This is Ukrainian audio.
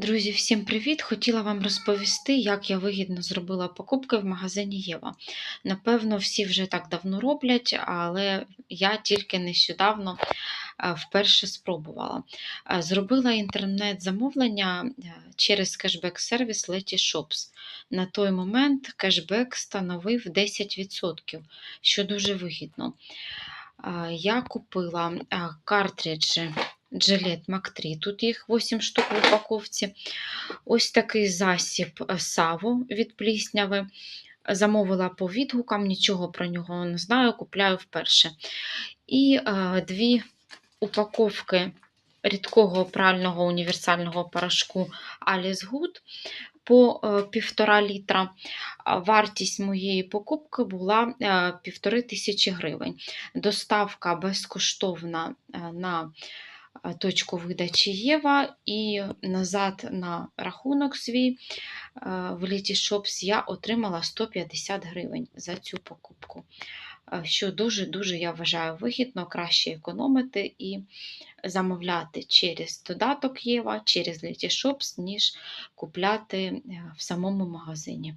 Друзі, всім привіт! Хотіла вам розповісти, як я вигідно зробила покупки в магазині Єва. Напевно, всі вже так давно роблять, але я тільки нещодавно е, вперше спробувала. Е, Зробила інтернет-замовлення е, через кешбек-сервіс Letyshops. На той момент кешбек становив 10%, що дуже вигідно. Я купила картриджі Gillette Mac 3, тут їх 8 штук в упаковці. Ось такий засіб е, Саво від плісняви. Замовила по відгукам, нічого про нього не знаю, купляю вперше. І е, дві упаковки рідкого прального універсального порошку Alice Good по е, півтора літра. Вартість моєї покупки була е, півтори тисячі гривень. Доставка безкоштовна е, на точку видачі Єва і назад на рахунок свій в Літі Shops я отримала 150 гривень за цю покупку. Що дуже-дуже я вважаю вигідно, краще економити і замовляти через додаток Єва, через Літі Shops, ніж купляти е, в самому магазині.